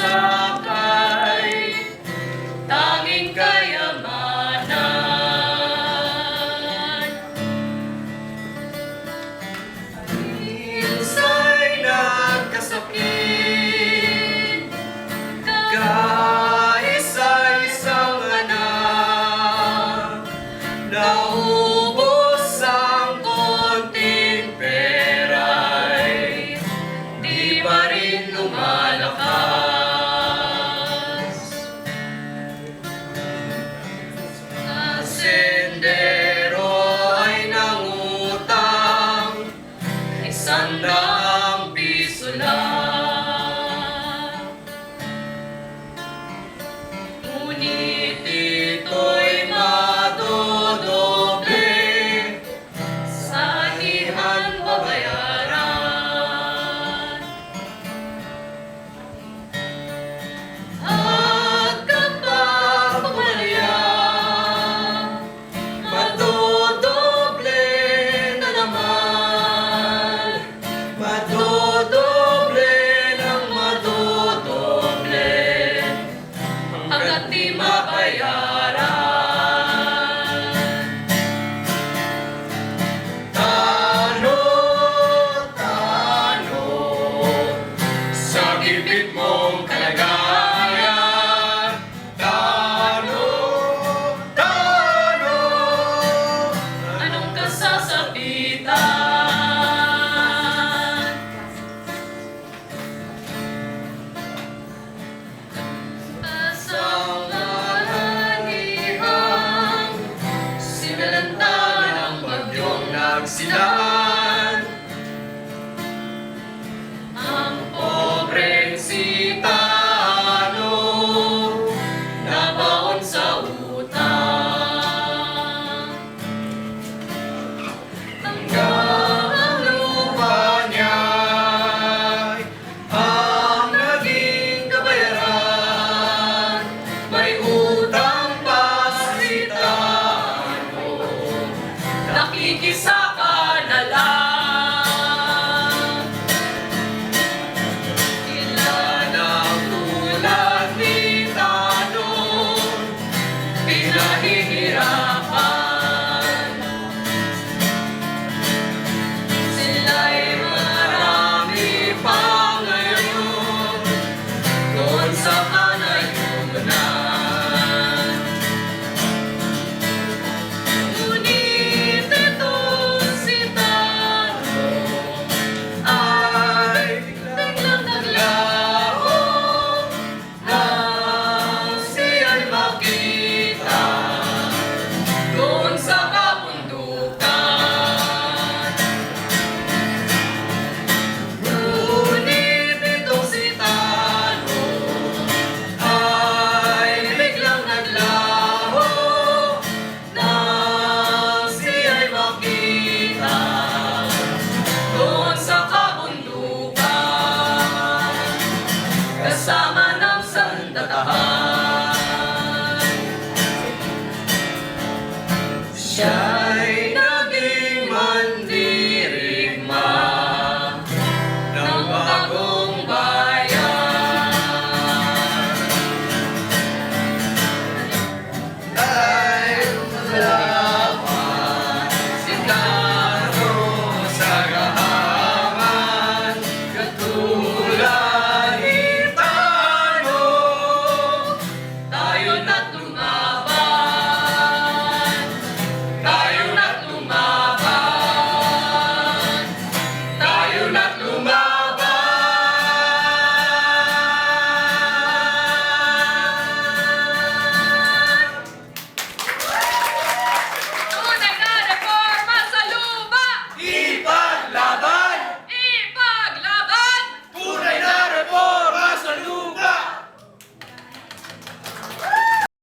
sakay, tanging kayamanan. Minsa'y nagkasakit, kaisa-isang anak, naubos 한다.